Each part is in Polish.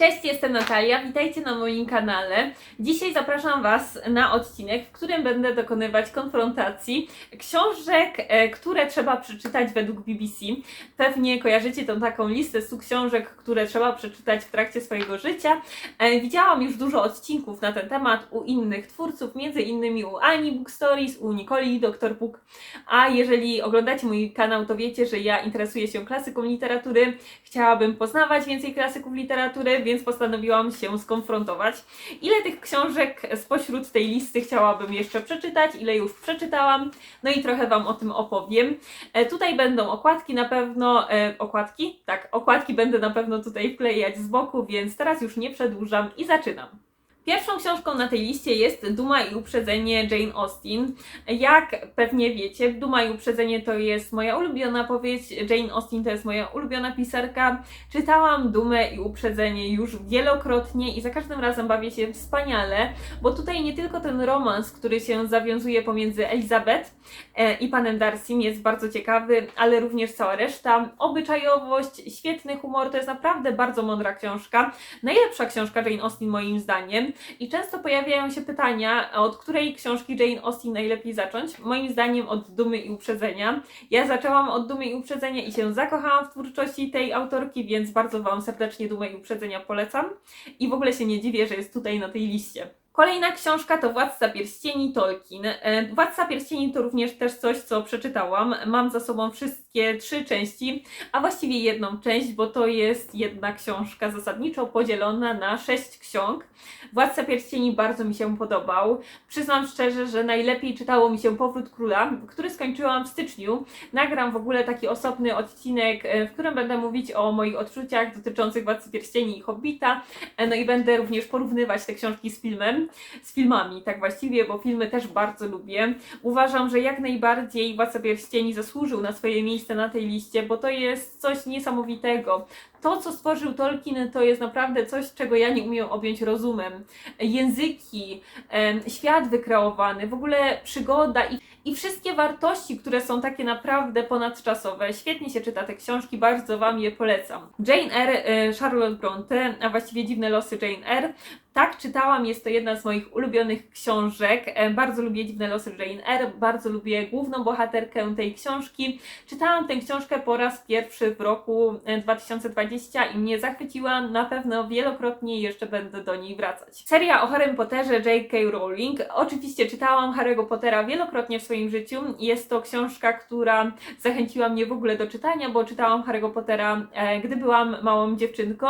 Cześć, jestem Natalia, witajcie na moim kanale. Dzisiaj zapraszam Was na odcinek, w którym będę dokonywać konfrontacji książek, e, które trzeba przeczytać według BBC. Pewnie kojarzycie tą taką listę 100 książek, które trzeba przeczytać w trakcie swojego życia. E, Widziałam już dużo odcinków na ten temat u innych twórców, między innymi u Ani Book Stories, u Nikoli, Dr. Book. A jeżeli oglądacie mój kanał, to wiecie, że ja interesuję się klasyką literatury. Chciałabym poznawać więcej klasyków literatury, więc postanowiłam się skonfrontować. Ile tych książek spośród tej listy chciałabym jeszcze przeczytać, ile już przeczytałam, no i trochę Wam o tym opowiem. E, tutaj będą okładki na pewno, e, okładki? Tak, okładki będę na pewno tutaj wklejać z boku, więc teraz już nie przedłużam i zaczynam. Pierwszą książką na tej liście jest Duma i Uprzedzenie Jane Austen. Jak pewnie wiecie, Duma i Uprzedzenie to jest moja ulubiona powieść, Jane Austen to jest moja ulubiona pisarka. Czytałam Dumę i Uprzedzenie już wielokrotnie i za każdym razem bawię się wspaniale, bo tutaj nie tylko ten romans, który się zawiązuje pomiędzy Elizabeth e, i panem Darcym jest bardzo ciekawy, ale również cała reszta. Obyczajowość, świetny humor, to jest naprawdę bardzo mądra książka. Najlepsza książka Jane Austen moim zdaniem. I często pojawiają się pytania, od której książki Jane Austen najlepiej zacząć. Moim zdaniem od Dumy i Uprzedzenia. Ja zaczęłam od Dumy i Uprzedzenia i się zakochałam w twórczości tej autorki, więc bardzo Wam serdecznie Dumę i Uprzedzenia polecam. I w ogóle się nie dziwię, że jest tutaj na tej liście. Kolejna książka to Władca Pierścieni Tolkien. E, Władca Pierścieni to również też coś, co przeczytałam. Mam za sobą wszystkie trzy części, a właściwie jedną część, bo to jest jedna książka zasadniczo podzielona na sześć ksiąg. Władca Pierścieni bardzo mi się podobał. Przyznam szczerze, że najlepiej czytało mi się Powrót Króla, który skończyłam w styczniu. Nagram w ogóle taki osobny odcinek, e, w którym będę mówić o moich odczuciach dotyczących Władcy Pierścieni i Hobbita. E, No i będę również porównywać te książki z filmem, z filmami, tak właściwie, bo filmy też bardzo lubię. Uważam, że jak najbardziej Władca Pierścieni zasłużył na swoje miejsce na tej liście, bo to jest coś niesamowitego. To, co stworzył Tolkien, to jest naprawdę coś, czego ja nie umiem objąć rozumem. Języki, świat wykreowany, w ogóle przygoda i, i wszystkie wartości, które są takie naprawdę ponadczasowe. Świetnie się czyta te książki, bardzo Wam je polecam. Jane Eyre, Charlotte Bronte, a właściwie Dziwne losy Jane Eyre. Tak, czytałam, jest to jedna z moich ulubionych książek. E, Bardzo lubię Dziwne losy Jane Eyre, bardzo lubię główną bohaterkę tej książki. Czytałam tę książkę po raz pierwszy w roku e, 2020 i mnie zachwyciła. Na pewno wielokrotnie jeszcze będę do niej wracać. Seria o Harrym Potterze J.K. Rowling. Oczywiście czytałam Harry'ego Pottera wielokrotnie w swoim życiu. Jest to książka, która zachęciła mnie w ogóle do czytania, bo czytałam Harry'ego Pottera, e, gdy byłam małą dziewczynką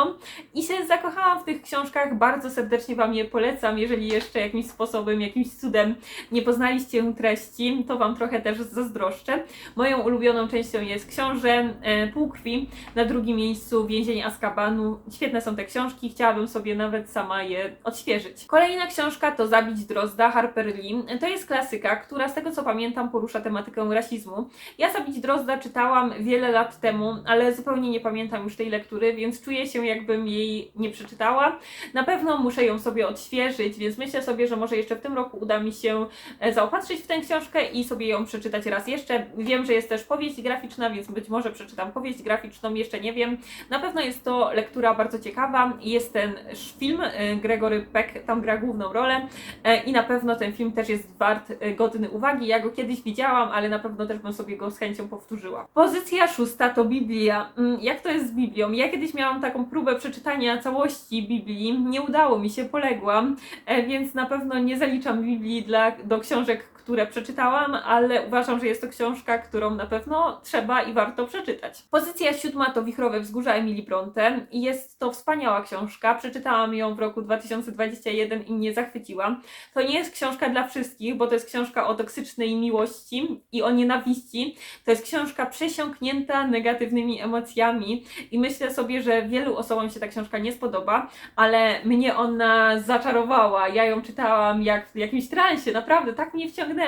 i się zakochałam w tych książkach. Bardzo serdecznie Wam je polecam. Jeżeli jeszcze jakimś sposobem, jakimś cudem nie poznaliście treści, to Wam trochę też zazdroszczę. Moją ulubioną częścią jest Książę e, Półkrwi, na drugim miejscu Więzień Azkabanu. Świetne są te książki, chciałabym sobie nawet sama je odświeżyć. Kolejna książka to Zabić Drozda Harper Lee. To jest klasyka, która z tego co pamiętam porusza tematykę rasizmu. Ja Zabić Drozda czytałam wiele lat temu, ale zupełnie nie pamiętam już tej lektury, więc czuję się jakbym jej nie przeczytała. Na pewno muszę ją sobie odświeżyć, więc myślę sobie, że może jeszcze w tym roku uda mi się e, zaopatrzyć w tę książkę i sobie ją przeczytać raz jeszcze. Wiem, że jest też powieść graficzna, więc być może przeczytam powieść graficzną, jeszcze nie wiem. Na pewno jest to lektura bardzo ciekawa. Jest ten film, e, Gregory Peck tam gra główną rolę e, i na pewno ten film też jest wart godny uwagi. Ja go kiedyś widziałam, ale na pewno też bym sobie go z chęcią powtórzyła. Pozycja szósta to Biblia. Mm, Jak to jest z Biblią? Ja kiedyś miałam taką próbę przeczytania całości Biblii. Nie udało mi się, poległam, e, więc na pewno nie zaliczam Biblii dla, do książek, które przeczytałam, ale uważam, że jest to książka, którą na pewno trzeba i warto przeczytać. Pozycja siódma to Wichrowe Wzgórza Emily Bronte jest to wspaniała książka. Przeczytałam ją w roku 2021 i mnie zachwyciła. To nie jest książka dla wszystkich, bo to jest książka o toksycznej miłości i o nienawiści. To jest książka przesiąknięta negatywnymi emocjami i myślę sobie, że wielu osobom się ta książka nie spodoba, ale mnie ona zaczarowała. Ja ją czytałam jak w jakimś transie, naprawdę tak mnie wciągnęła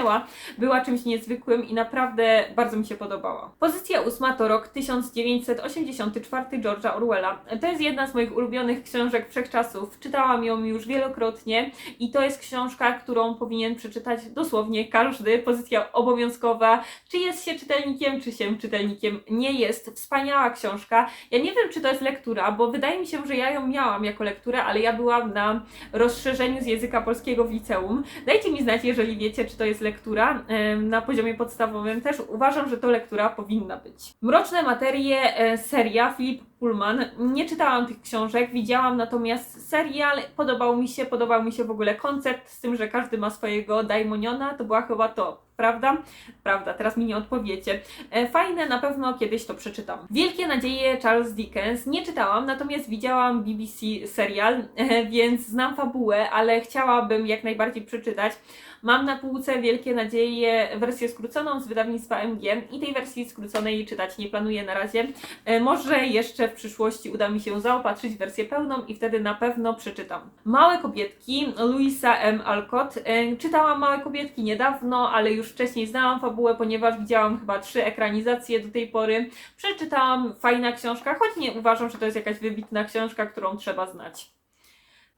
była czymś niezwykłym i naprawdę bardzo mi się podobała. Pozycja ósma to rok 1984 George'a Orwella. To jest jedna z moich ulubionych książek wszechczasów. Czytałam ją już wielokrotnie i to jest książka, którą powinien przeczytać dosłownie każdy. Pozycja obowiązkowa. Czy jest się czytelnikiem, czy się czytelnikiem nie jest. Wspaniała książka. Ja nie wiem, czy to jest lektura, bo wydaje mi się, że ja ją miałam jako lekturę, ale ja byłam na rozszerzeniu z języka polskiego w liceum. Dajcie mi znać, jeżeli wiecie, czy to jest lektura em, na poziomie podstawowym. Też uważam, że to lektura powinna być. Mroczne materie, e, seria Filip Pullman. Nie czytałam tych książek, widziałam natomiast serial. Podobał mi się, podobał mi się w ogóle koncept z tym, że każdy ma swojego daimoniona. To była chyba to, prawda? Prawda, teraz mi nie odpowiecie. E, Fajne, na pewno kiedyś to przeczytam. Wielkie nadzieje Charles Dickens. Nie czytałam, natomiast widziałam BBC serial, e, więc znam fabułę, ale chciałabym jak najbardziej przeczytać. Mam na półce Wielkie Nadzieje wersję skróconą z wydawnictwa MG i tej wersji skróconej czytać nie planuję na razie. E, Może jeszcze w przyszłości uda mi się zaopatrzyć wersję pełną i wtedy na pewno przeczytam. Małe kobietki Louisa M. Alcott. E, Czytałam Małe kobietki niedawno, ale już wcześniej znałam fabułę, ponieważ widziałam chyba trzy ekranizacje do tej pory. Przeczytałam, fajna książka, choć nie uważam, że to jest jakaś wybitna książka, którą trzeba znać.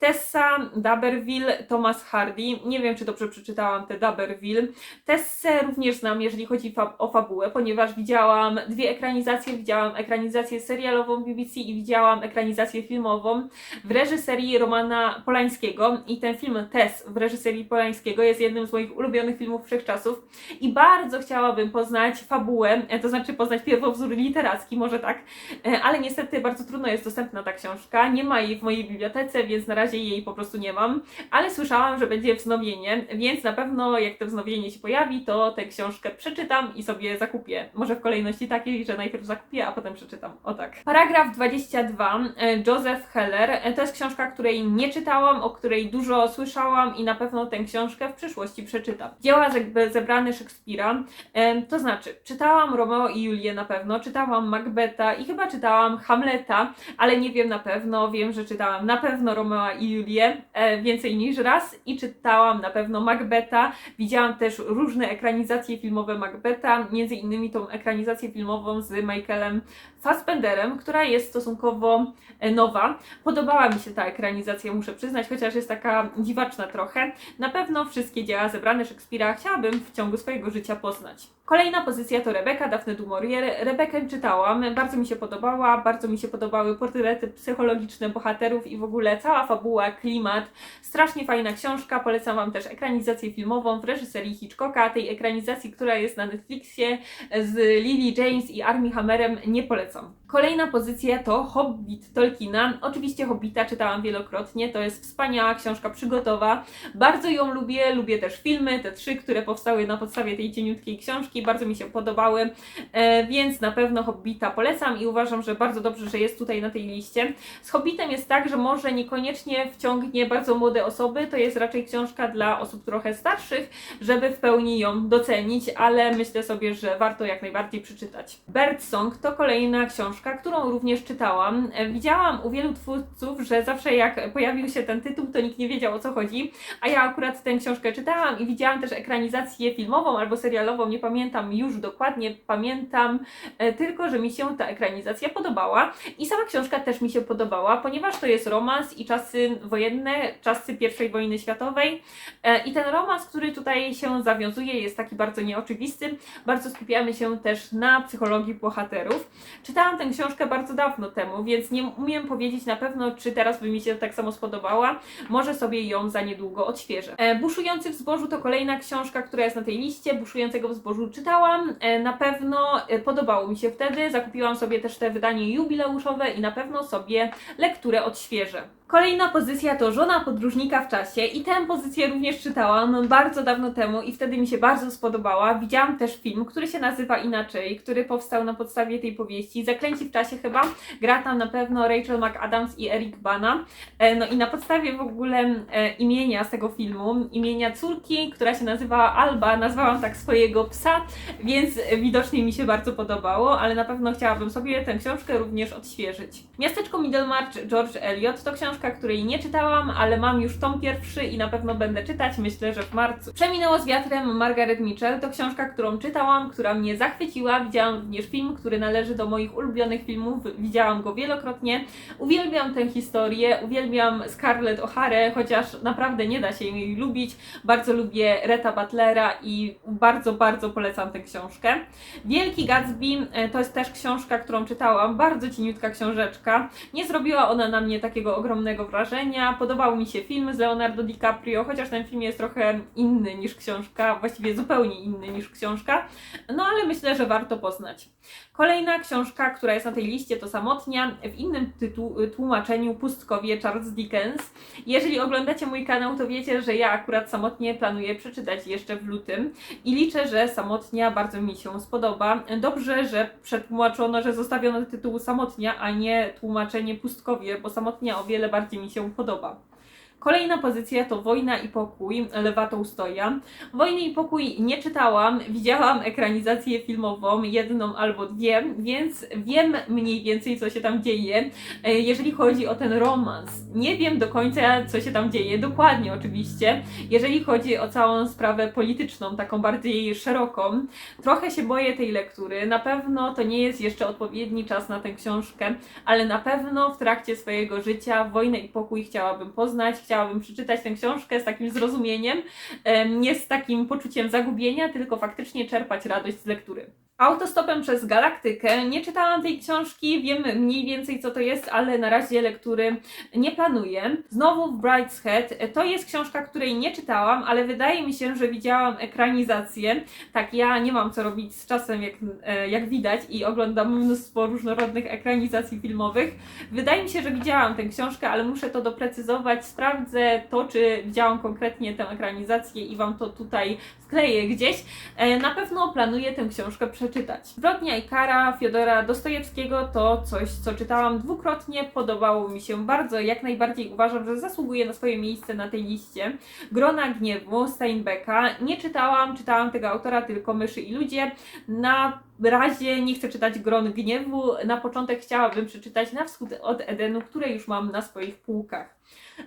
Tessa Daberville, Thomas Hardy. Nie wiem, czy dobrze przeczytałam te Daberville. Tessę również znam, jeżeli chodzi fa- o fabułę, ponieważ widziałam dwie ekranizacje. Widziałam ekranizację serialową BBC i widziałam ekranizację filmową w reżyserii Romana Polańskiego. I ten film Tess w reżyserii Polańskiego jest jednym z moich ulubionych filmów wszechczasów. I bardzo chciałabym poznać fabułę, e, to znaczy poznać pierwowzór literacki, może tak, E, ale niestety bardzo trudno jest dostępna ta książka. Nie ma jej w mojej bibliotece, więc na razie jej po prostu nie mam, ale słyszałam, że będzie wznowienie, więc na pewno jak to wznowienie się pojawi, to tę książkę przeczytam i sobie zakupię. Może w kolejności takiej, że najpierw zakupię, a potem przeczytam. O tak. Paragraf 22. e, Joseph Heller. E, To jest książka, której nie czytałam, o której dużo słyszałam i na pewno tę książkę w przyszłości przeczytam. Dzieła ze- zebrane Szekspira. E, To znaczy, czytałam Romeo i Julię na pewno, czytałam Macbeta i chyba czytałam Hamleta, ale nie wiem na pewno. Wiem, że czytałam na pewno Romeo i Julię e, więcej niż raz i czytałam na pewno Macbeta. Widziałam też różne ekranizacje filmowe Macbeta, między innymi tą ekranizację filmową z Michaelem Fassbenderem, która jest stosunkowo e, nowa. Podobała mi się ta ekranizacja, muszę przyznać, chociaż jest taka dziwaczna trochę. Na pewno wszystkie dzieła zebrane Szekspira chciałabym w ciągu swojego życia poznać. Kolejna pozycja to Rebeka Daphne du Maurier. Rebekę czytałam, bardzo mi się podobała, bardzo mi się podobały portrety psychologiczne bohaterów i w ogóle cała fabuła, klimat. Strasznie fajna książka, polecam Wam też ekranizację filmową w reżyserii Hitchcocka, tej ekranizacji, która jest na Netflixie z Lily James i Armie Hammerem, nie polecam. Kolejna pozycja to Hobbit Tolkiena. Oczywiście Hobbita czytałam wielokrotnie, to jest wspaniała książka przygotowa. Bardzo ją lubię, lubię też filmy, te trzy, które powstały na podstawie tej cieniutkiej książki, bardzo mi się podobały, e, więc na pewno Hobbita polecam i uważam, że bardzo dobrze, że jest tutaj na tej liście. Z Hobbitem jest tak, że może niekoniecznie wciągnie bardzo młode osoby, to jest raczej książka dla osób trochę starszych, żeby w pełni ją docenić, ale myślę sobie, że warto jak najbardziej przeczytać. Birdsong to kolejna książka, którą również czytałam. E, Widziałam u wielu twórców, że zawsze jak pojawił się ten tytuł, to nikt nie wiedział o co chodzi, a ja akurat tę książkę czytałam i widziałam też ekranizację filmową albo serialową, nie pamiętam już dokładnie, pamiętam e, tylko, że mi się ta ekranizacja podobała i sama książka też mi się podobała, ponieważ to jest romans i czasy wojenne, czasy I wojny światowej e, i ten romans, który tutaj się zawiązuje jest taki bardzo nieoczywisty, bardzo skupiamy się też na psychologii bohaterów. Czytałam tę książkę bardzo dawno temu, więc nie umiem powiedzieć na pewno, czy teraz by mi się tak samo spodobała. Może sobie ją za niedługo odświeżę. E, Buszujący w zbożu to kolejna książka, która jest na tej liście. Buszującego w zbożu czytałam. E, Na pewno e, podobało mi się wtedy. Zakupiłam sobie też te wydanie jubileuszowe i na pewno sobie lekturę odświeżę. Kolejna pozycja to Żona podróżnika w czasie i tę pozycję również czytałam bardzo dawno temu i wtedy mi się bardzo spodobała. Widziałam też film, który się nazywa inaczej, który powstał na podstawie tej powieści. Zaklęci w czasie chyba. Gra tam na pewno Rachel McAdams i Eric Bana. E, No i na podstawie w ogóle e, imienia z tego filmu, imienia córki, która się nazywa Alba, nazwałam tak swojego psa, więc widocznie mi się bardzo podobało, ale na pewno chciałabym sobie tę książkę również odświeżyć. Miasteczko Middlemarch George Eliot to książka książka, której nie czytałam, ale mam już tom pierwszy i na pewno będę czytać, myślę, że w marcu. Przeminęło z wiatrem Margaret Mitchell. To książka, którą czytałam, która mnie zachwyciła. Widziałam również film, który należy do moich ulubionych filmów. Widziałam go wielokrotnie. Uwielbiam tę historię, uwielbiam Scarlett O'Hara, chociaż naprawdę nie da się jej lubić. Bardzo lubię Reta Butlera i bardzo, bardzo polecam tę książkę. Wielki Gatsby e, to jest też książka, którą czytałam. Bardzo cieniutka książeczka. Nie zrobiła ona na mnie takiego ogromnego wrażenia. Podobał mi się film z Leonardo DiCaprio, chociaż ten film jest trochę inny niż książka, właściwie zupełnie inny niż książka. No ale myślę, że warto poznać. Kolejna książka, która jest na tej liście, to Samotnia w innym tytu- tłumaczeniu Pustkowie Charles Dickens. Jeżeli oglądacie mój kanał, to wiecie, że ja akurat Samotnie planuję przeczytać jeszcze w lutym i liczę, że Samotnia bardzo mi się spodoba. Dobrze, że przetłumaczono, że zostawiono tytuł Samotnia, a nie tłumaczenie Pustkowie, bo Samotnia o wiele bardziej mi się podoba. Kolejna pozycja to Wojna i Pokój Lewa Tołstoja. Wojny i Pokój nie czytałam, widziałam ekranizację filmową, jedną albo dwie, więc wiem mniej więcej, co się tam dzieje, e, jeżeli chodzi o ten romans. Nie wiem do końca, co się tam dzieje, dokładnie oczywiście. Jeżeli chodzi o całą sprawę polityczną, taką bardziej szeroką, trochę się boję tej lektury. Na pewno to nie jest jeszcze odpowiedni czas na tę książkę, ale na pewno w trakcie swojego życia Wojnę i Pokój chciałabym poznać, chciałabym przeczytać tę książkę z takim zrozumieniem, em, nie z takim poczuciem zagubienia, tylko faktycznie czerpać radość z lektury. Autostopem przez Galaktykę. Nie czytałam tej książki, wiem mniej więcej co to jest, ale na razie lektury nie planuję. Znowu w Brideshead. To jest książka, której nie czytałam, ale wydaje mi się, że widziałam ekranizację. Tak, ja nie mam co robić z czasem, jak, e, jak widać, i oglądam mnóstwo różnorodnych ekranizacji filmowych. Wydaje mi się, że widziałam tę książkę, ale muszę to doprecyzować. Sprawdzę to, czy widziałam konkretnie tę ekranizację i Wam to tutaj skleję gdzieś. E, Na pewno planuję tę książkę przeczytać. Zbrodnia i kara Fiodora Dostojewskiego to coś, co czytałam dwukrotnie, podobało mi się bardzo, jak najbardziej uważam, że zasługuje na swoje miejsce na tej liście. Grona gniewu Steinbecka nie czytałam, czytałam tego autora tylko Myszy i Ludzie. Na razie nie chcę czytać Gron gniewu, na początek chciałabym przeczytać Na wschód od Edenu, które już mam na swoich półkach.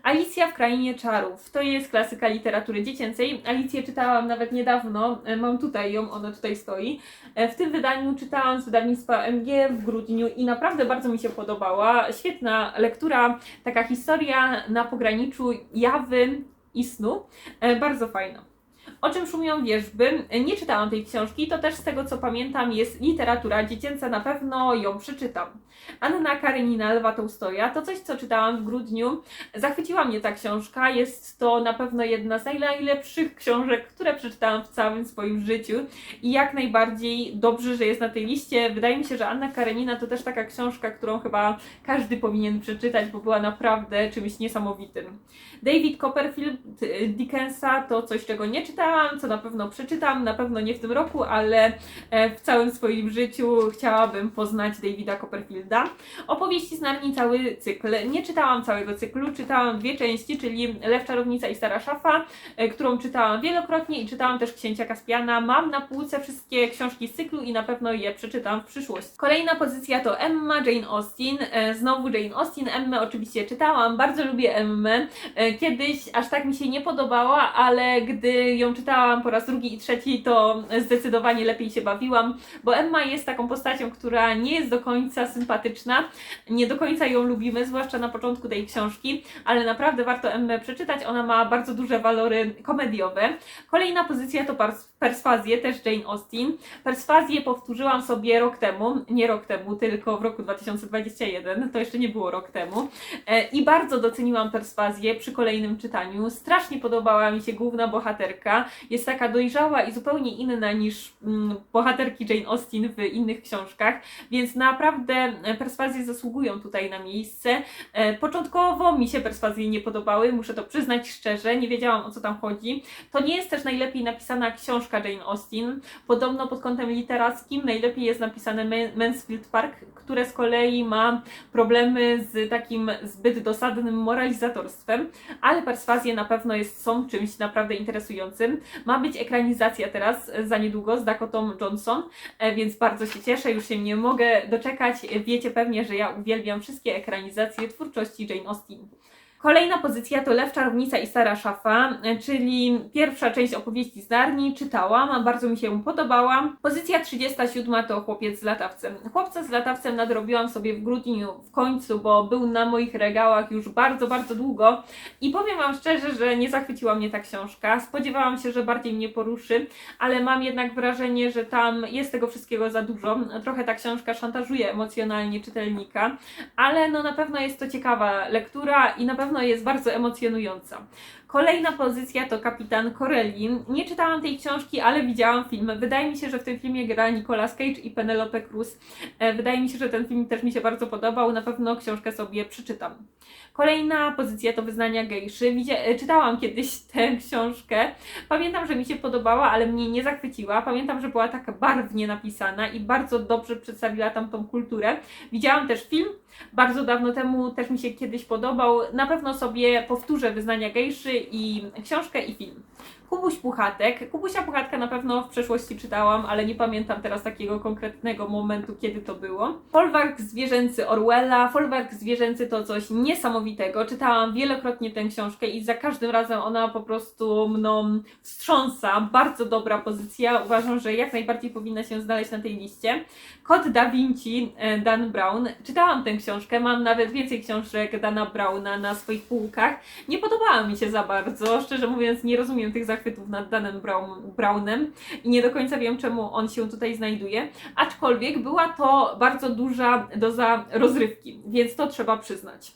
Alicja w Krainie Czarów. To jest klasyka literatury dziecięcej. Alicję czytałam nawet niedawno. E, Mam tutaj ją, ona tutaj stoi. E, W tym wydaniu czytałam z wydawnictwa MG w grudniu i naprawdę bardzo mi się podobała. Świetna lektura, taka historia na pograniczu jawy i snu. E, Bardzo fajna. O czym szumią wierzby? Nie czytałam tej książki, to też z tego co pamiętam jest literatura dziecięca, na pewno ją przeczytam. Anna Karenina Lwa Tołstoja to coś, co czytałam w grudniu. Zachwyciła mnie ta książka, jest to na pewno jedna z najlepszych książek, które przeczytałam w całym swoim życiu i jak najbardziej dobrze, że jest na tej liście. Wydaje mi się, że Anna Karenina to też taka książka, którą chyba każdy powinien przeczytać, bo była naprawdę czymś niesamowitym. David Copperfield y, Dickensa to coś, czego nie czytałam, co na pewno przeczytam, na pewno nie w tym roku, ale e, w całym swoim życiu chciałabym poznać Davida Copperfielda. Opowieści z Narni cały cykl. Nie czytałam całego cyklu, czytałam dwie części, czyli Lew, Czarownica i Stara Szafa, e, którą czytałam wielokrotnie i czytałam też Księcia Kaspiana. Mam na półce wszystkie książki z cyklu i na pewno je przeczytam w przyszłości. Kolejna pozycja to Emma Jane Austen. E, Znowu Jane Austen. Emmę oczywiście czytałam, bardzo lubię Emmę. Kiedyś aż tak mi się nie podobała, ale gdy ją czytałam po raz drugi i trzeci, to zdecydowanie lepiej się bawiłam, bo Emma jest taką postacią, która nie jest do końca sympatyczna, nie do końca ją lubimy, zwłaszcza na początku tej książki, ale naprawdę warto Emmę przeczytać, ona ma bardzo duże walory komediowe. Kolejna pozycja to pers- Perswazję, też Jane Austen. Perswazję powtórzyłam sobie rok temu, nie rok temu, tylko w roku 2021, to jeszcze nie było rok temu. E, I bardzo doceniłam perswazję przy kolejnym czytaniu. Strasznie podobała mi się główna bohaterka. Jest taka dojrzała i zupełnie inna niż mm, bohaterki Jane Austen w innych książkach, więc naprawdę e, perswazje zasługują tutaj na miejsce. E, Początkowo mi się perswazje nie podobały, muszę to przyznać szczerze, nie wiedziałam o co tam chodzi. To nie jest też najlepiej napisana książka Jane Austen. Podobno pod kątem literackim najlepiej jest napisane Ma- Mansfield Park, które z kolei ma problemy z takim zbyt dosadnym moralizatorstwem, ale perswazje na pewno jest, są czymś naprawdę interesującym. Ma być ekranizacja teraz e, za niedługo z Dakotą Johnson, e, więc bardzo się cieszę, już się nie mogę doczekać. Wiecie pewnie, że ja uwielbiam wszystkie ekranizacje twórczości Jane Austen. Kolejna pozycja to Lew, Czarownica i Stara Szafa, czyli pierwsza część opowieści z Narni. Czytałam, bardzo mi się podobała. Pozycja 37 to Chłopiec z latawcem. Chłopca z latawcem nadrobiłam sobie w grudniu w końcu, bo był na moich regałach już bardzo, bardzo długo. I powiem Wam szczerze, że nie zachwyciła mnie ta książka. Spodziewałam się, że bardziej mnie poruszy, ale mam jednak wrażenie, że tam jest tego wszystkiego za dużo. Trochę ta książka szantażuje emocjonalnie czytelnika, ale no na pewno jest to ciekawa lektura i na pewno jest bardzo emocjonująca. Kolejna pozycja to Kapitan Corellin. Nie czytałam tej książki, ale widziałam film. Wydaje mi się, że w tym filmie gra Nicolas Cage i Penelope Cruz. E, Wydaje mi się, że ten film też mi się bardzo podobał. Na pewno książkę sobie przeczytam. Kolejna pozycja to Wyznania Gejszy. Widzia- e, czytałam kiedyś tę książkę. Pamiętam, że mi się podobała, ale mnie nie zachwyciła. Pamiętam, że była taka barwnie napisana i bardzo dobrze przedstawiła tam tą kulturę. Widziałam też film bardzo dawno temu, też mi się kiedyś podobał. Na pewno sobie powtórzę Wyznania Gejszy i książkę i film. Kubuś Puchatek. Kubusia Puchatka na pewno w przeszłości czytałam, ale nie pamiętam teraz takiego konkretnego momentu, kiedy to było. Folwark zwierzęcy Orwella. Folwark zwierzęcy to coś niesamowitego. Czytałam wielokrotnie tę książkę i za każdym razem ona po prostu mną wstrząsa. Bardzo dobra pozycja. Uważam, że jak najbardziej powinna się znaleźć na tej liście. Kod Da Vinci e, Dan Brown. Czytałam tę książkę, mam nawet więcej książek Dana Browna na swoich półkach. Nie podobała mi się za bardzo. Szczerze mówiąc, nie rozumiem tych zachwytów nad Danem Brown, Brownem i nie do końca wiem, czemu on się tutaj znajduje. Aczkolwiek była to bardzo duża doza rozrywki, więc to trzeba przyznać.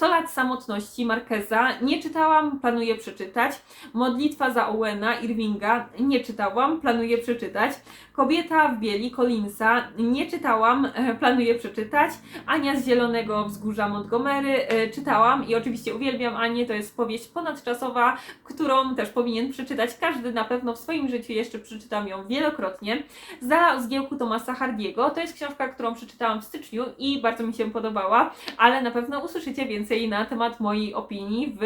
100 lat samotności Marqueza nie czytałam, planuję przeczytać. Modlitwa za Owena Irvinga nie czytałam, planuję przeczytać. Kobieta w bieli Collinsa nie czytałam, e, planuję przeczytać. Ania z Zielonego Wzgórza Montgomery e, czytałam i oczywiście uwielbiam Anię, to jest powieść ponadczasowa, którą też powinien przeczytać każdy na pewno w swoim życiu, jeszcze przeczytam ją wielokrotnie. Za zgiełku Tomasa Hardiego to jest książka, którą przeczytałam w styczniu i bardzo mi się podobała, ale na pewno usłyszycie więcej na temat mojej opinii w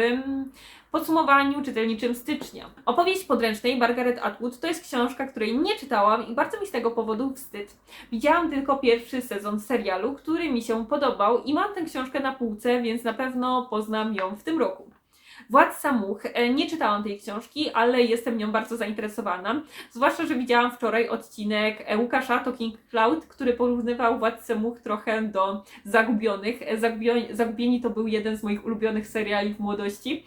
podsumowaniu czytelniczym stycznia. Opowieść podręcznej Margaret Atwood to jest książka, której nie czytałam i bardzo mi z tego powodu wstyd. Widziałam tylko pierwszy sezon serialu, który mi się podobał i mam tę książkę na półce, więc na pewno poznam ją w tym roku. Władca Much. E, Nie czytałam tej książki, ale jestem nią bardzo zainteresowana. Zwłaszcza, że widziałam wczoraj odcinek e, Łukasza Talking Cloud, który porównywał Władcę Much trochę do Zagubionych. E, Zagubio- Zagubieni to był jeden z moich ulubionych seriali w młodości.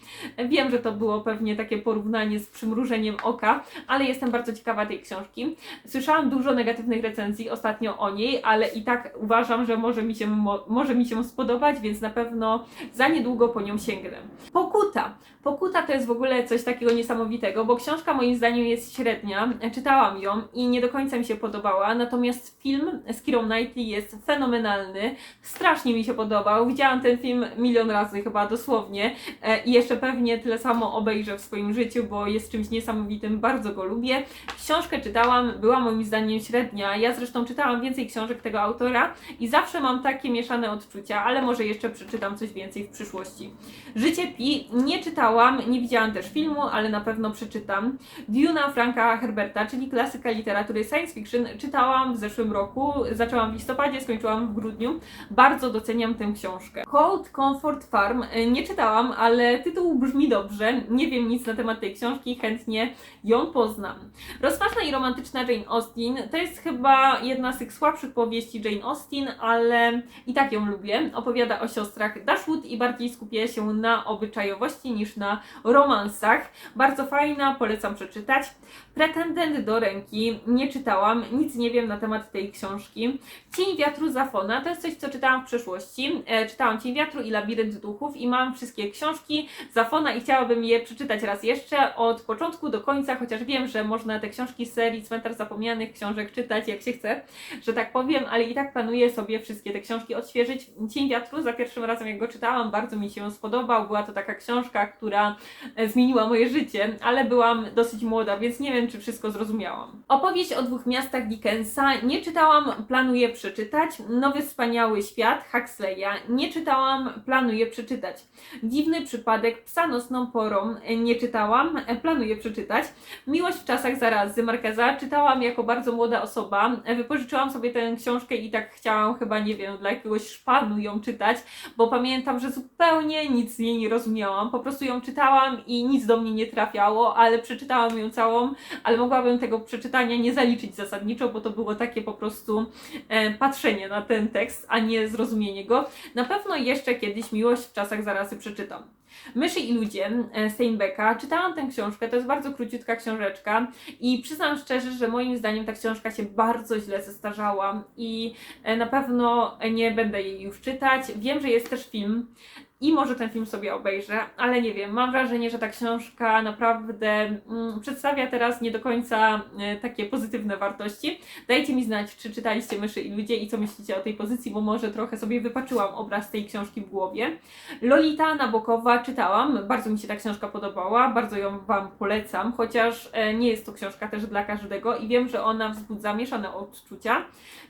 Wiem, że to było pewnie takie porównanie z przymrużeniem oka, ale jestem bardzo ciekawa tej książki. Słyszałam dużo negatywnych recenzji ostatnio o niej, ale i tak uważam, że może mi się, mo- może mi się spodobać, więc na pewno za niedługo po nią sięgnę. Pokuta. Pokuta to jest w ogóle coś takiego niesamowitego, bo książka moim zdaniem jest średnia. Czytałam ją i nie do końca mi się podobała, natomiast film z Kirą Knightley jest fenomenalny. Strasznie mi się podobał. Widziałam ten film milion razy chyba dosłownie e, i jeszcze pewnie tyle samo obejrzę w swoim życiu, bo jest czymś niesamowitym, bardzo go lubię. Książkę czytałam, była moim zdaniem średnia. Ja zresztą czytałam więcej książek tego autora i zawsze mam takie mieszane odczucia, ale może jeszcze przeczytam coś więcej w przyszłości. Życie Pi nie czytałam, nie widziałam też filmu, ale na pewno przeczytam. Duna Franka Herberta, czyli klasyka literatury science fiction, czytałam w zeszłym roku. Zaczęłam w listopadzie, skończyłam w grudniu. Bardzo doceniam tę książkę. Cold Comfort Farm e, nie czytałam, ale tytuł brzmi dobrze. Nie wiem nic na temat tej książki, chętnie ją poznam. Rozważna i romantyczna Jane Austen to jest chyba jedna z tych słabszych powieści Jane Austen, ale i tak ją lubię. Opowiada o siostrach Dashwood i bardziej skupia się na obyczajowości niż na romansach. Bardzo fajna, polecam przeczytać. Pretendent do ręki nie czytałam, nic nie wiem na temat tej książki. Cień wiatru Zafona to jest coś, co czytałam w przeszłości. E, czytałam Cień wiatru i Labirynt duchów i mam wszystkie książki Zafona i chciałabym je przeczytać raz jeszcze od początku do końca, chociaż wiem, że można te książki z serii Cmentarz Zapomnianych książek czytać jak się chce, że tak powiem, ale i tak planuję sobie wszystkie te książki odświeżyć. Cień wiatru za pierwszym razem jak go czytałam, bardzo mi się spodobał. Była to taka książka która e, zmieniła moje życie, ale byłam dosyć młoda, więc nie wiem, czy wszystko zrozumiałam. Opowieść o dwóch miastach Dickensa nie czytałam, planuję przeczytać. Nowy Wspaniały Świat Huxleya nie czytałam, planuję przeczytać. Dziwny przypadek Psa nocną porą nie czytałam, planuję przeczytać. Miłość w czasach zarazy Markeza czytałam jako bardzo młoda osoba. Wypożyczyłam sobie tę książkę i tak chciałam chyba, nie wiem, dla jakiegoś szpanu ją czytać, bo pamiętam, że zupełnie nic z niej nie rozumiałam. Po prostu ją czytałam i nic do mnie nie trafiało, ale przeczytałam ją całą, ale mogłabym tego przeczytania nie zaliczyć zasadniczo, bo to było takie po prostu e, patrzenie na ten tekst, a nie zrozumienie go. Na pewno jeszcze kiedyś Miłość w czasach zarazy przeczytam. Myszy i ludzie e, Steinbecka. Czytałam tę książkę, to jest bardzo króciutka książeczka i przyznam szczerze, że moim zdaniem ta książka się bardzo źle zestarzała i e, na pewno nie będę jej już czytać. Wiem, że jest też film i może ten film sobie obejrzę, ale nie wiem, mam wrażenie, że ta książka naprawdę mm, przedstawia teraz nie do końca e, takie pozytywne wartości. Dajcie mi znać, czy czytaliście Myszy i ludzie i co myślicie o tej pozycji, bo może trochę sobie wypaczyłam obraz tej książki w głowie. Lolita Nabokowa czytałam, bardzo mi się ta książka podobała, bardzo ją Wam polecam, chociaż e, nie jest to książka też dla każdego i wiem, że ona wzbudza mieszane odczucia.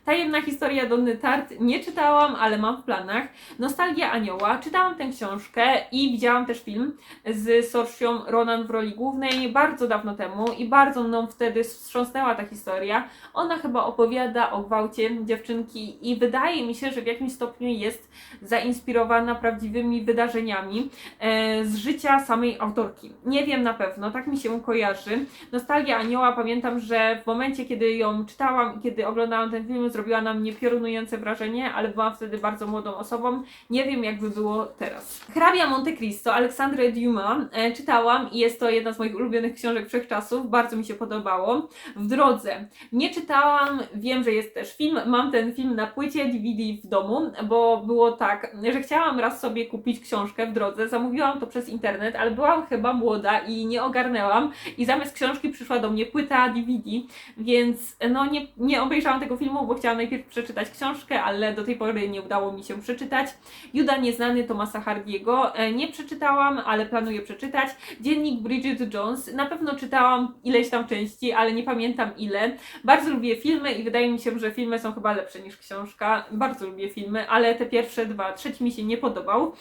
Tajemna historia Donny Tart nie czytałam, ale mam w planach. Nostalgia Anioła. Czytałam tę książkę i widziałam też film z Sorsią Ronan w roli głównej bardzo dawno temu i bardzo mną wtedy wstrząsnęła ta historia. Ona chyba opowiada o gwałcie dziewczynki i wydaje mi się, że w jakimś stopniu jest zainspirowana prawdziwymi wydarzeniami e, z życia samej autorki. Nie wiem na pewno, tak mi się kojarzy. Nostalgia Anioła, pamiętam, że w momencie, kiedy ją czytałam i kiedy oglądałam ten film, zrobiła na mnie piorunujące wrażenie, ale byłam wtedy bardzo młodą osobą. Nie wiem, jakby było teraz. Hrabia Monte Cristo, Aleksandrę Dumas, e, czytałam i jest to jedna z moich ulubionych książek wszechczasów, bardzo mi się podobało. W drodze. Nie czytałam, wiem, że jest też film, mam ten film na płycie DVD w domu, bo było tak, że chciałam raz sobie kupić książkę w drodze, zamówiłam to przez internet, ale byłam chyba młoda i nie ogarnęłam i zamiast książki przyszła do mnie płyta DVD, więc no nie, nie obejrzałam tego filmu, bo chciałam najpierw przeczytać książkę, ale do tej pory nie udało mi się przeczytać. Juda Nieznany Tomasa Hardiego e, nie przeczytałam, ale planuję przeczytać. Dziennik Bridget Jones na pewno czytałam ileś tam części, ale nie pamiętam ile. Bardzo lubię filmy i wydaje mi się, że filmy są chyba lepsze niż książka. Bardzo lubię filmy, ale te pierwsze dwa, trzeci mi się nie podobał.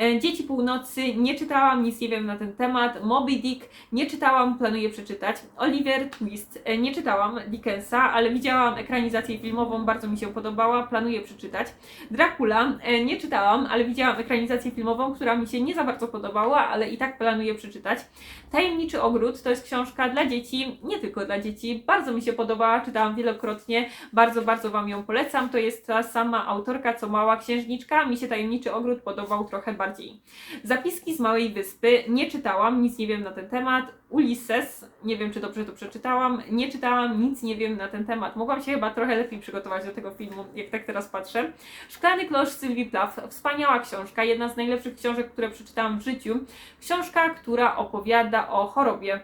E, Dzieci Północy nie czytałam, nic nie wiem na ten temat. Moby Dick nie czytałam, planuję przeczytać. Oliver Twist e, nie czytałam Dickensa, ale widziałam ekranizację filmową, bardzo mi się podobała, planuję przeczytać. Dracula nie czytałam, ale widziałam ekranizację filmową, która mi się nie za bardzo podobała, ale i tak planuję przeczytać. Tajemniczy Ogród to jest książka dla dzieci, nie tylko dla dzieci, bardzo mi się podobała, czytałam wielokrotnie, bardzo, bardzo Wam ją polecam. To jest ta sama autorka, co Mała Księżniczka, mi się Tajemniczy Ogród podobał trochę bardziej. Zapiski z Małej Wyspy nie czytałam, nic nie wiem na ten temat. Ulysses, nie wiem czy dobrze to przeczytałam, nie czytałam, nic nie wiem na ten temat. Mogłam się chyba trochę lepiej przygotować do tego filmu, jak tak teraz patrzę. Szklany Klosz Sylwii Plath, wspaniała książka, jedna z najlepszych książek, które przeczytałam w życiu. Książka, która opowiada o chorobie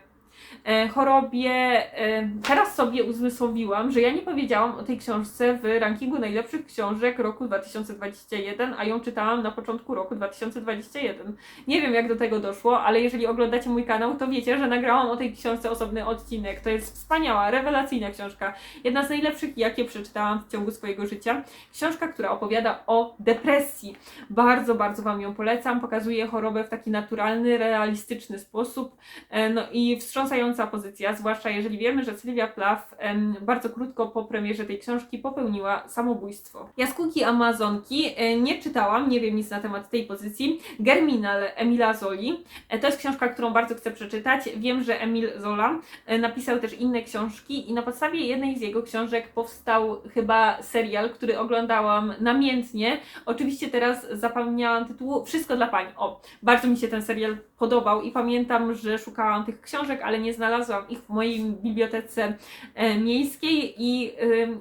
chorobie. E, teraz sobie uzmysłowiłam, że ja nie powiedziałam o tej książce w rankingu najlepszych książek roku 2021, a ją czytałam na początku roku 2021. Nie wiem jak do tego doszło, ale jeżeli oglądacie mój kanał, to wiecie, że nagrałam o tej książce osobny odcinek. To jest wspaniała, rewelacyjna książka. Jedna z najlepszych, jakie przeczytałam w ciągu swojego życia. Książka, która opowiada o depresji. Bardzo, bardzo Wam ją polecam. Pokazuje chorobę w taki naturalny, realistyczny sposób. E, No i wstrząsająca pozycja, zwłaszcza jeżeli wiemy, że Sylwia Plath em, bardzo krótko po premierze tej książki popełniła samobójstwo. Jaskółki Amazonki e, nie czytałam, nie wiem nic na temat tej pozycji. Germinal Emila Zoli. E, To jest książka, którą bardzo chcę przeczytać. Wiem, że Emil Zola e, napisał też inne książki i na podstawie jednej z jego książek powstał chyba serial, który oglądałam namiętnie. Oczywiście teraz zapomniałam tytułu Wszystko dla pań. O, bardzo mi się ten serial podobał i pamiętam, że szukałam tych książek, ale ale nie znalazłam ich w mojej bibliotece e, miejskiej i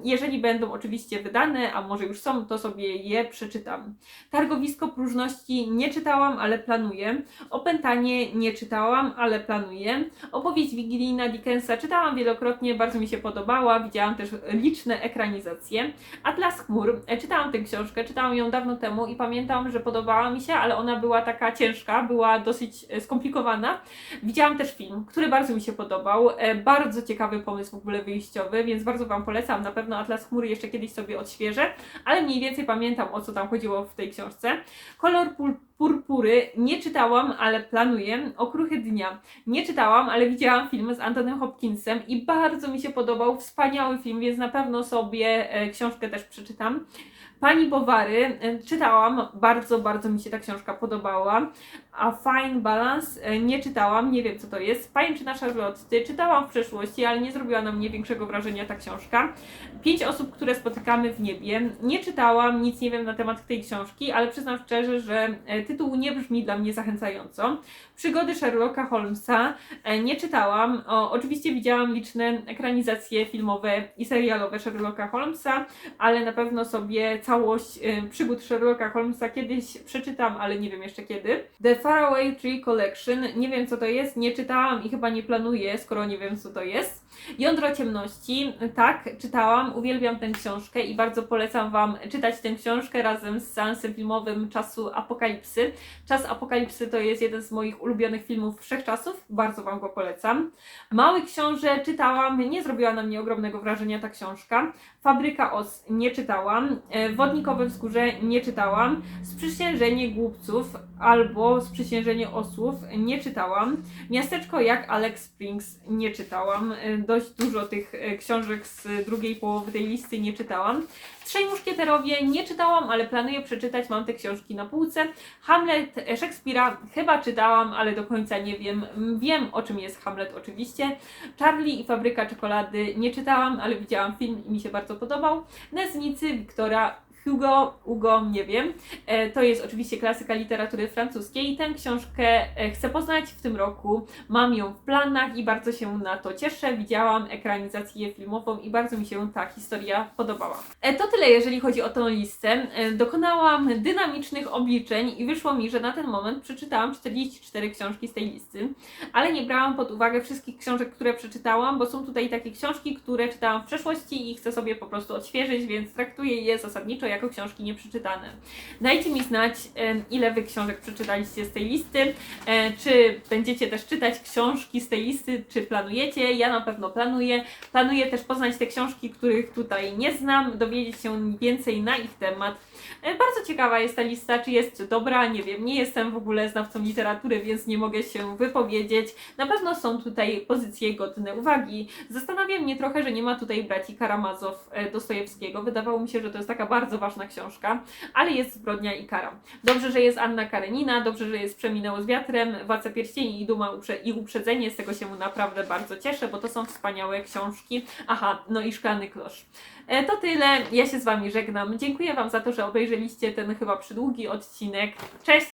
jeżeli będą oczywiście wydane, a może już są, to sobie je przeczytam. Targowisko próżności nie czytałam, ale planuję. Opętanie nie czytałam, ale planuję. Opowieść wigilijna Dickensa czytałam wielokrotnie, bardzo mi się podobała, widziałam też liczne ekranizacje. Atlas chmur, e, czytałam tę książkę, czytałam ją dawno temu i pamiętam, że podobała mi się, ale ona była taka ciężka, była dosyć e, skomplikowana. Widziałam też film, który bardzo mi się podobał, e, bardzo ciekawy pomysł w ogóle wyjściowy, więc bardzo Wam polecam, na pewno Atlas chmury jeszcze kiedyś sobie odświeżę, ale mniej więcej pamiętam o co tam chodziło w tej książce. Kolor pur- purpury nie czytałam, ale planuję. Okruchy dnia nie czytałam, ale widziałam film z Antonym Hopkinsem i bardzo mi się podobał. Wspaniały film, więc na pewno sobie e, książkę też przeczytam. Pani Bowary e, czytałam, bardzo, bardzo mi się ta książka podobała. A Fine Balance e, nie czytałam, nie wiem co to jest. Pajęczyna Charlotte czytałam w przeszłości, ale nie zrobiła na mnie większego wrażenia ta książka. Pięć osób, które spotykamy w niebie. Nie czytałam, nic nie wiem na temat tej książki, ale przyznam szczerze, że e, tytuł nie brzmi dla mnie zachęcająco. Przygody Sherlocka Holmesa e, nie czytałam. O, oczywiście widziałam liczne ekranizacje filmowe i serialowe Sherlocka Holmesa, ale na pewno sobie całość przygód Sherlocka Holmesa kiedyś przeczytam, ale nie wiem jeszcze kiedy. The Faraway Tree Collection, nie wiem co to jest, nie czytałam i chyba nie planuję, skoro nie wiem co to jest. Jądro ciemności, tak, czytałam, uwielbiam tę książkę i bardzo polecam Wam czytać tę książkę razem z seansem filmowym Czasu Apokalipsy. Czas Apokalipsy to jest jeden z moich ulubionych filmów wszechczasów, bardzo Wam go polecam. Mały Książę czytałam, nie zrobiła na mnie ogromnego wrażenia ta książka. Fabryka Os nie czytałam. E, Wodnikowe wzgórze nie czytałam. Sprzysiężenie głupców albo Sprzysiężenie osłów nie czytałam. Miasteczko jak Alex Springs nie czytałam. E, Dość dużo tych e, książek z drugiej połowy tej listy nie czytałam. Trzej muszkieterowie nie czytałam, ale planuję przeczytać. Mam te książki na półce. Hamlet Szekspira chyba czytałam, ale do końca nie wiem. Wiem o czym jest Hamlet oczywiście. Charlie i Fabryka Czekolady nie czytałam, ale widziałam film i mi się bardzo podobał. Nędznicy Wiktora Hugo, Hugo, nie wiem. E, To jest oczywiście klasyka literatury francuskiej. Tę książkę e, chcę poznać w tym roku. Mam ją w planach i bardzo się na to cieszę. Widziałam ekranizację filmową i bardzo mi się ta historia podobała. E, To tyle, jeżeli chodzi o tę listę. Dokonałam dynamicznych obliczeń i wyszło mi, że na ten moment przeczytałam 44 książki z tej listy, ale nie brałam pod uwagę wszystkich książek, które przeczytałam, bo są tutaj takie książki, które czytałam w przeszłości i chcę sobie po prostu odświeżyć, więc traktuję je zasadniczo jako książki nieprzeczytane. Dajcie mi znać, ile wy książek przeczytaliście z tej listy, e, czy będziecie też czytać książki z tej listy, czy planujecie. Ja na pewno planuję. Planuję też poznać te książki, których tutaj nie znam, dowiedzieć się więcej na ich temat. E, Bardzo ciekawa jest ta lista, czy jest dobra, nie wiem, nie jestem w ogóle znawcą literatury, więc nie mogę się wypowiedzieć. Na pewno są tutaj pozycje godne uwagi. Zastanawia mnie trochę, że nie ma tutaj braci Karamazow e, Dostojewskiego. Wydawało mi się, że to jest taka bardzo ważna książka, ale jest Zbrodnia i Kara. Dobrze, że jest Anna Karenina, dobrze, że jest Przeminęło z wiatrem, Władca Pierścieni i Duma uprze- i Uprzedzenie, z tego się naprawdę bardzo cieszę, bo to są wspaniałe książki. Aha, no i Szklany Klosz. E, To tyle, ja się z Wami żegnam. Dziękuję Wam za to, że obejrzeliście ten chyba przydługi odcinek. Cześć!